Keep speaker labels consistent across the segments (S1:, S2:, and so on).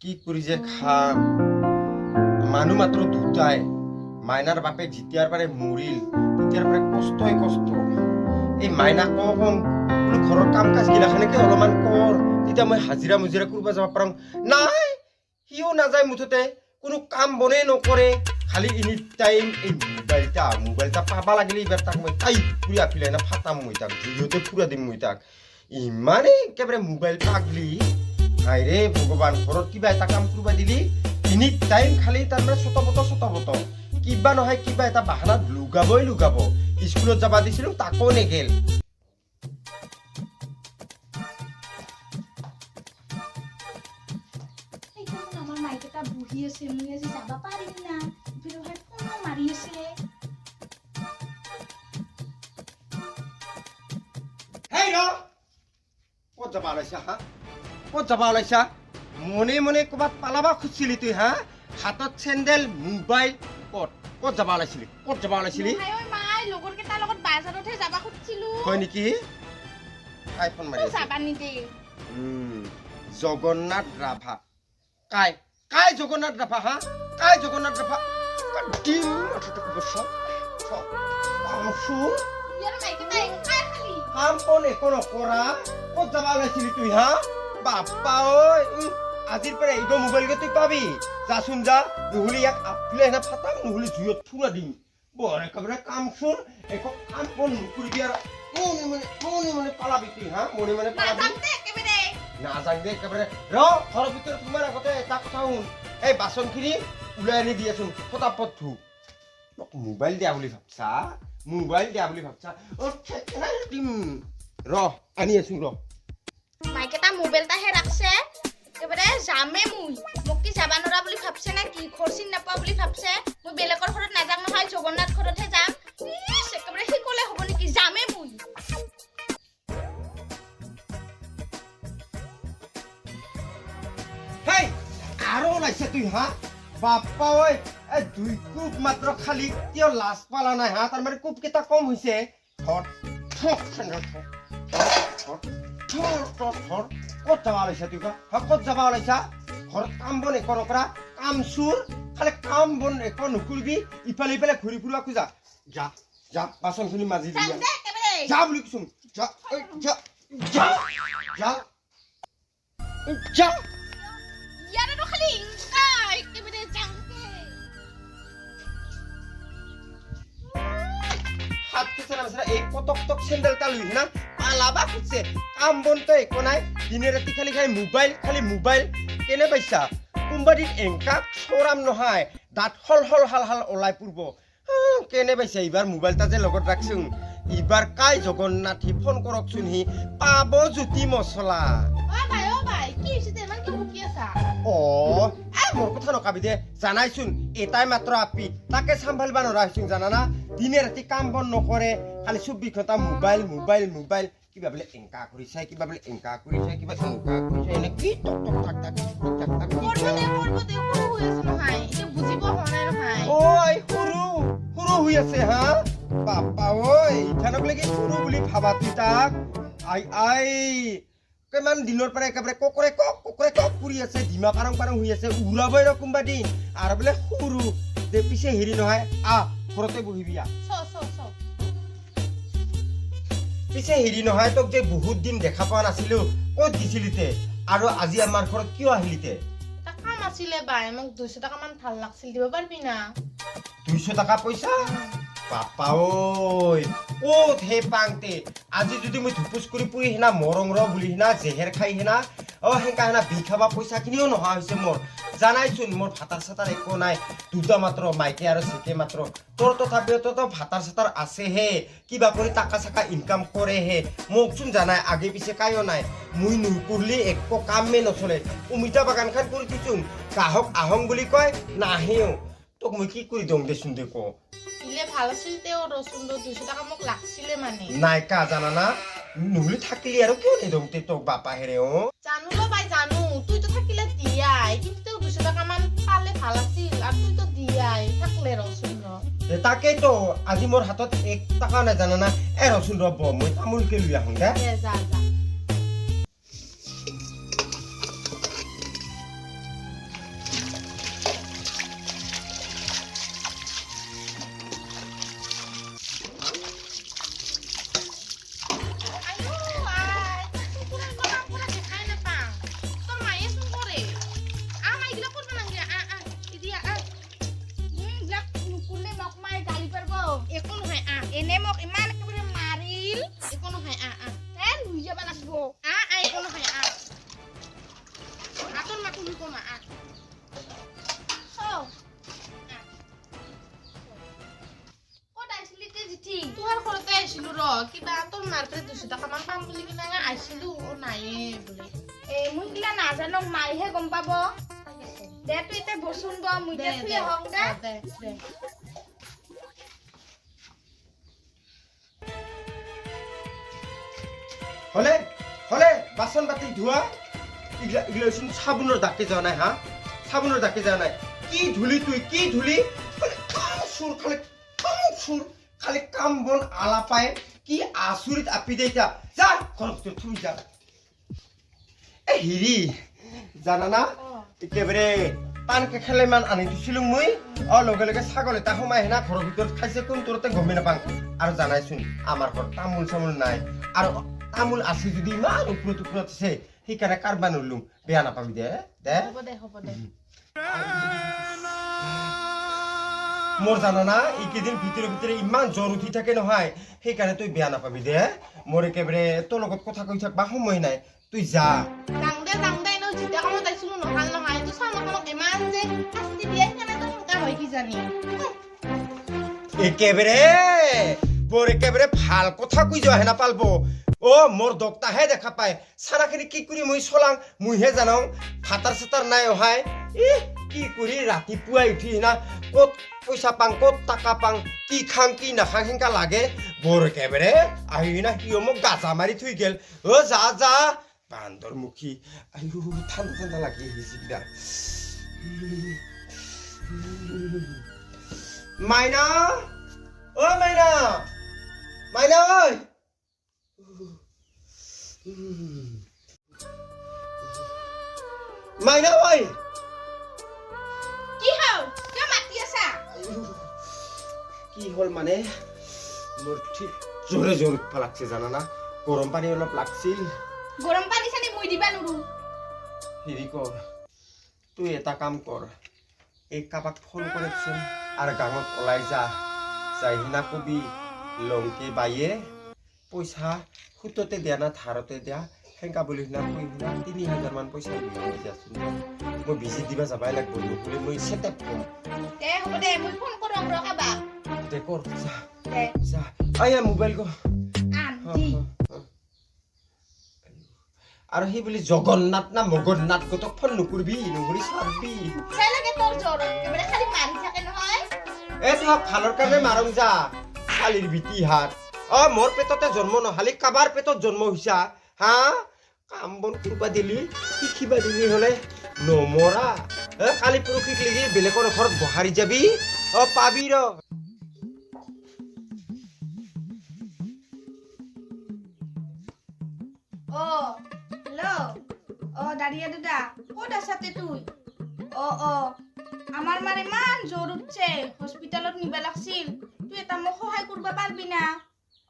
S1: কি কৰি যে খাম? মানুহ মাত্ৰ দুটাই। মাইনাৰ বাপে যেতিয়াৰ পাৰে মৰিল, তেতিয়াৰ পাৰে কষ্টই কষ্ট। এই মাইনাক কওঁ কওঁ, বোলো ঘৰৰ কাম কাজ গিলাখানকে অলপমান কৰ? তেতিয়া মই হাজিৰা মুজিৰা কৰিব যাব পাৰোঁ। নাই, সিও নাযায় মুঠতে। কোনো কাম বনেই নকৰে। খালি এনি টাইম এই মোবাইলটা মোবাইলটা পাবা লাগিলে এইবাৰ তাক মই তাই ফুৰা ফিলাই না ফাটাম মই তাক, ভিডিঅ'তে ফুৰা দিম মই তাক। ইমানেই একেবাৰে মোবাইল পাগলি হাইৰে ভগৱান ঘৰত কিবা এটা কাম কৰিব দিলি। এনি টাইম খালি তাৰমানে চটবত চটবত কিবা নহয় কিবা এটা বাহানাত লুগাবই লুগাব। স্কুলত যাবা দিছিলো তাকো নেগেল।
S2: বহি আছে মই আজি যাব পাৰিম না? বিৰহাত ফোনো মাৰি আছে।
S1: হেই ৰ! ক'ত যাবা ওলাইছা হা? ক'ত যাবা ওলাইছা। মনে মনে ক'ৰবাত পালাবা খুজিছিলি তুই হা? হাতত চেণ্ডেল মোবাইল ক'ত? ক'ত যাবা ওলাইছিলি? ক'ত যাবা ওলাইছিলি হয় নেকি? কাই ফোন মাৰি জগন্নাথ ৰাভা। কাই কাই জগন্নাথ ৰাভা হা? কাই জগন্নাথ ৰাভা? ডিম
S2: খালি।
S1: কাম কোন একো নকৰা। ক'ত যাবা ওলাইছিলি তুই হা? বাপ্পা উম, আজিৰ পৰা এইটো মোবাইলকে তুই পাবি। যাচোন যা নহ'লে ইয়াক আপলে এনে ফাটাম নহ'লে জুইত ফুৰা দিম। বৰ একেবাৰে কামচোন একো কাম বন নকৰিবি আৰু। মনে মনে মনে মনে পালাবি তুই হা? মনে মনে পালাবি।
S2: নাযাম দে একেবাৰে।
S1: ৰ ঘৰৰ ভিতৰত সোমাৰ আগতে এটা কথা শুন। এই বাচনখিনি ওলাই আনি দিয়াচোন ফটাফট ধু। মোক মোবাইল দিয়া বুলি ভাবছা? মোবাইল দিয়া বুলি ভাবছা? ৰ আনি আছো ৰ।
S2: মাইকেইটা মোবাইলটাহে ৰাখছে একেবাৰে যামে মুই। মোক কি যাবা নৰা বুলি ভাবছে নে কি? ঘৰ চিন নাপাওঁ বুলি ভাবছে। মই বেলেগৰ ঘৰত নাযাম নহয়, জগন্নাথ ঘৰতহে যাম। একেবাৰে সি ক'লে হ'ব নেকি? যামে মুই।
S1: আৰু ওলাইছে তুই, হা? বাপ্পা ঐ, এই দুই কোপ মাত্ৰ খালি কিয় লাজ পালা নাই, হা? তাৰমানে কোপ কেইটা কম হৈছে। থৰ থৰ ক'ত যাবা তুই ক'ত যাবা ওলাইছা ঘৰত কাম বন একো নকৰা কাম চোৰ খালি কাম বন একো নকৰিবি ইফালে ইফালে ঘূৰি ফুৰিব খোজা যা যা বাচনখিনি মাজি
S2: যাম
S1: দিয়া
S2: দে একেবাৰে
S1: যা বুলি কৈছো যা যা যা এই পটক টক চেন্ডেলটা লৈ না? পালাবা খুঁজছে কাম বনতো একো নাই। দিনে ৰাতি খালি খালি মোবাইল খালি মোবাইল। কেনে পাইছা? কোনোবা দিন এংকা চৰাম নহয়। দাঁত হল হল হাল হাল ওলাই পৰব। কেনে পাইছা? এইবাৰ মোবাইলটা যে লগত ৰাখছোন এইবাৰ কাই জগন্নাথী ফোন কৰকচোন সি। পাব জুতি মছলা।
S2: অ
S1: মোৰ কথা নকাবি দে। জানাইচোন এটাই মাত্ৰ আপি। তাকে চম্ভালিব নোৱাৰা হৈছোন জানানা? দিনে ৰাতি কাম বন নকৰে। খালি চৌব্বিছ ঘণ্টা মোবাইল মোবাইল মোবাইল। কিবা বোলে এংকা কৰি চাই কিবা বোলে এংকা কৰি চাই কিবা এংকা কৰি চাই এনে কি টক টক টাক টাক টক টাক টাক ঐ সৰু সৰু হৈ আছে হা। বাপা ঐ ইথানক লাগি সৰু বুলি ভাবা তুই তাক। আই আই কিমান দিনৰ পৰা একেবাৰে ককৰে কক ককৰে কক কৰি আছে ডিমা পাৰং পাৰং হৈ আছে উৰাবই ৰ কোনোবা দিন। আৰু বোলে সৰু দে পিছে হেৰি নহয় আহ ঘৰতে বহিবি আহ। পিছে হেৰি নহয় তোক যে বহুত দিন দেখা পোৱা নাছিলো ক'ত দিছিলিতে আৰু আজি আমাৰ ঘৰত কিয় আহিলি তে?
S2: কাম আছিলে বাই মোক দুইশ টকা মান ভালো লাগছিল দিব পাৰিবি না?
S1: দুইশ টকা পইচা? বাপা ঐ ক'ত হে পাংতে আজি যদি মই ধুপুচ কৰি পুৰি সিনা মৰং ৰ বুলি সিনা জেহেৰ খাই সিনা অ সেনেকা সিনা ভি খাবা পইচাখিনিও নোহোৱা হৈছে মোৰ। জানাইচোন মোৰ ভাতাৰ চাতাৰ একো নাই। দুটা মাত্ৰ মাইকে আৰু চিকে মাত্ৰ। তোৰ তথাপিও তো ভাতাৰ চাতাৰ আছেহে। কিবা কৰি টাকা চাকা ইনকাম কৰেহে। মোকচোন জানাই আগে পিছে কায়ো নাই। মই নকৰিলে একো কামেই নচলে। অমিতা বাগানখন কৰি দিছোন গ্ৰাহক আহং বুলি কয় নাহেও। তোক মই কি কৰি দিওঁ দেচোন দে ক
S2: ভালো আছিল তেওঁ ৰচোন দুইশ টকা মোক লাগছিলে মানে।
S1: নাইকা জানানা? নহ'লে থাকিলি আৰু কিয় নিদিওঁ তে তোক বাপাহেৰে অ
S2: জানো ৰ বাই জানো তুইতো থাকিলে দিয়াই কিন্তু তেওঁ দুশ টকামান পালে ভালো আছিল আৰু তুইতো দিয়াই থাকলে ৰচোন ৰ
S1: তাকেইতো আজি মোৰ হাতত এক টকা নাই জানানা এ ৰচোন ৰ'ব মই তামোলকে লৈ আহোঁ দে
S2: যা যা।
S3: মোক ইমান একেবাৰে
S2: মাৰিল। একো নহয় আ আ। তেন ধুই যাব লাগিব।
S3: আ আ একো নহয় আ। আতন মাকো ধুই কম আ তোমাৰ ঘৰতে আহিছিলো ৰ কিবা তোৰ মাৰ্কেট দুশ টকামান পাম বুলি কিনে আহিছিলো। নায়ে বোলে।
S2: এ মই কিলা নাজানো মাইহে গম পাব। দে তই এতিয়া বচোন দ মই
S3: দে দে।
S1: হলে হলে বাচন বাতি ধোৱা ইগলা ইগলাচোন চাবোনৰ দাঁতি যোৱা নাই হা? চাবোনৰ দাঁতি যোৱা নাই। কি ধূলি তুই কি ধূলি? খালি কাম চুৰ খালি কাম চুৰ খালি কাম বন আলা পাই কি আচৰিত আপি দে এতিয়া। যা ভিতৰত থৈ যা। এ হেৰি জানানা? একেবাৰে পাণ কেখেলেমান আনি দিছিলো মই। অ লগে লগে ছাগল এটা সোমাই আহিনা ঘৰৰ ভিতৰত খাইছে কোন তোৰতে গমেই নাপাং আৰু জানাইচোন আমাৰ ঘৰত তামোল চামোল নাই। আৰু তামোল আছে যদি ইমান ওপৰত ওপৰত আছে সেইকাৰণে কাৰবা নলুম বেয়া নাপাবি দে দে।
S3: হ'ব দে হ'ব দে।
S1: মোৰ জানানা এইকেইদিন ভিতৰে ভিতৰে ইমান জ্বৰ উঠি থাকে নহয় সেইকাৰণে তই বেয়া নাপাবি দে। মোৰ একেবাৰে তোৰ লগত কথা কৈ থাকবা সময় নাই। তই যা। একেবাৰে বৰ একেবাৰে ভালো কথা কৈ যোৱাহে নাপালব অ মোৰ দক্তাহে দেখা পায়। চানাখিনি কি কৰি মই চলাং মইহে জানাও। ভাতাৰ চাতাৰ নাই অহাই। ই কি কৰি ৰাতিপুৱাই উঠি না, ক'ত পইচা পাং ক'ত টকা পাং কি খাং কি নাখাং সেনেকা লাগে। বৰ একেবাৰে আহি না, সিও মোক গাজা মাৰি থৈ গেল। অ, যা যা। বান্দৰমুখী আয়ো ঠাণ্ডা ঠাণ্ডা লাগি আহিছে মাইনা! ও মাইনা! মাইনা, ঐ! মাইনা ঐ
S2: কি হ'ল? কিয় মাতি আছা?
S1: কি হ'ল মানে? মোৰ ঠিক জোৰে জোৰে লাগছে জানানা? গৰম পানী অলপ লাগছিল।
S2: গৰম পানী চানী মই দিবা নোৰো।
S1: হেৰি কৰ তুই এটা কাম কৰ এই কাবাক ফোন কৰিচোন আৰু গাঁৱত ওলাই যা। যাই সিনা কবি লংকে বায়ে পইচা সুততে দিয়া না ধাৰতে দিয়া। সেনেকা বুলি সিনা কৈ সিনা তিনি হাজাৰ মান পইচা উলিয়াই দি যাচোন মই ভিজিট দিবা যাবাই লাগব নহ'লে মই চেটেপ কম
S2: দে হ'ব দে মই ফোন কৰোঁ ৰ কাবাক
S1: দে কৰ যা।
S2: দে।
S1: যা। আয়া মোবাইল হ, হ, হ। আৰু সেই বুলি জগন্নাথ না মগন্নাথ গতক ফোন নকৰিবি নকৰি চাবি। এ তোমাক ভালৰ কাৰণে মাৰম যা। কালিৰ বিটি হাত। অ, মোৰ পেটতে জন্ম নহালি কাবাৰ পেটত জন্ম হৈছা। হা? কাম বন কৰিবা দিলি শিকিবা দিলি হলে? নমৰা। এ, কালি পৰহিক লাগি বেলেগৰ ঘৰত বহাৰি যাবি। অ, পাবি ৰ।
S2: অ, হেল্ল' অ, দাঁড়িয়া দাদা ক'ত তুই অ অ, আমাৰ মাৰ ইমান উঠছে হস্পিটেলত নিবা লাগছিল। তুই এটা মোক সহায় কৰিব পাৰিবি না?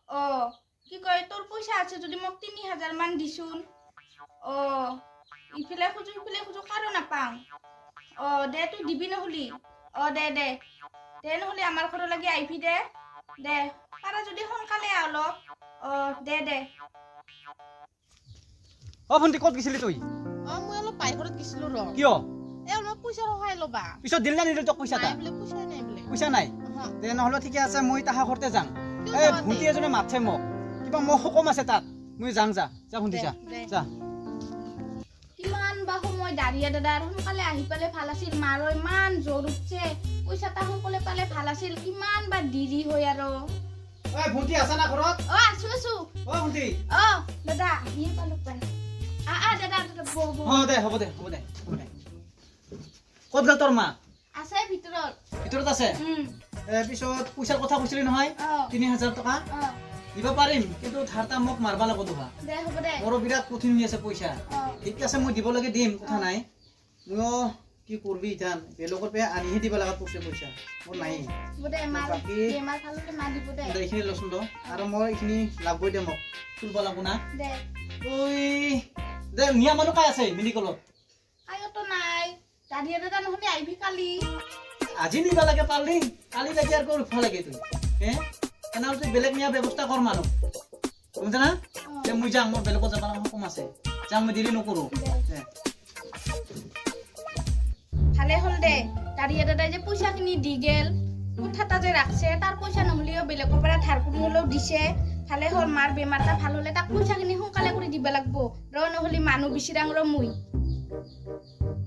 S2: অ কি কয় তোৰ পইচা আছে যদি মোক তিনি হাজাৰ মান দিচোন অ ইফালে খোজো সিফালে খোজো কাৰো নাপাওঁ অ দে তুই দিবি নহলি। অ দে দে। দে নহলি আমাৰ ঘৰলৈকে আহিবি দে। দে পাৰা যদি সোনকালে আহ অলপ। অ দে দে।
S4: অ ভণ্টি ক'ত গৈছিলি তই?
S3: অ মই অলপ বাহিৰত গৈছিলো ৰ।
S4: কিয়? পিছত দিল না নিদিল তোক পইচা এটা?
S3: নাই বোলে পইচাই নাই বোলে।
S4: পইচা নাই? তেনেহ'লে ঠিকে আছে মই ঘৰতে যাম। এই ভণ্টি এজনে মাতছে মোক। কিবা মোক সকাম আছে তাত। মই যাম যা। যা ভণ্টি যা। যা।
S2: কিমান বা সময় দাঁড়িয়ে দাদা। সোনকালে আহি পালে ভালো আছিল। মাৰো ইমান জ্বৰ উঠছে। পইচা এটা সোনকালে পালে ভালো আছিল। কিমান বা দেৰি হয় আৰু।
S4: ঐ ভণ্টি আছা না ঘৰত?
S2: অ আছো আছো।
S4: অ ভণ্টি।
S2: অ দাদা আহিয়ে পালো পাই। আ আ দাদা
S4: দে হ'ব দে হ'ব দে হ'ব দে। ক'ত গ'ল তোৰ মা?
S2: আছে ভিতৰত।
S4: ভিতৰত আছে?
S2: উম।
S4: এ পিছত পইচাৰ কথা কৈছিলি নহয়? তিনি হাজাৰ টকা? দিব পাৰিম কিন্তু ধাৰটা মোক মাৰবা লাগিব তোহা
S2: দে হ'ব দে।
S4: মোৰো বিৰাট কঠিন হৈ আছে পইচা। ঠিক আছে মই দিব লাগে দিম কথা নাই। ময়ো কি কৰবি ইতান বেলেগৰ পৰা আনিহে দিব লগা পইচা পইচা। মোৰ নাই। বাকী- এইখিনি লচোন তো আৰু মই এইখিনি লাগবই দে মোক। তুলব লাগব না।
S2: দে।
S4: তই দে নিয়া মানুহ কাই আছে মেডিকেলত
S2: দাঁড়িয়ে দাদা নহ'লে আহিবি কালি।
S4: আজি নিবা লাগে পাৰলি কালি লাগি আৰু ৰখিব লাগে তুই হে? তেনেহ'লে তুই বেলেগ নিয়া ব্যৱস্থা কৰ মানুহ? বুজিছা না? দে মই যাম মোৰ বেলেগত যাব সপোন আছে। যাম মই দেৰি নকৰোঁ।
S2: দে।
S4: দে।
S2: ভালে হ'ল দে দাঁড়িয়ে দাদাই যে পইচাখিনি দি গেল। কোঠাটা যে ৰাখছে তাৰ পইচা নহ'লেও বেলেগৰ পৰা ধাৰ কৰি হ'লেও দিছে। ভালে হ'ল মাৰ বেমাৰটা ভালো হ'লে তাক পইচাখিনি সোনকালে কৰি দিব লাগিব। ৰ নহ'লে মানুহ বিচিৰাং ৰ মই।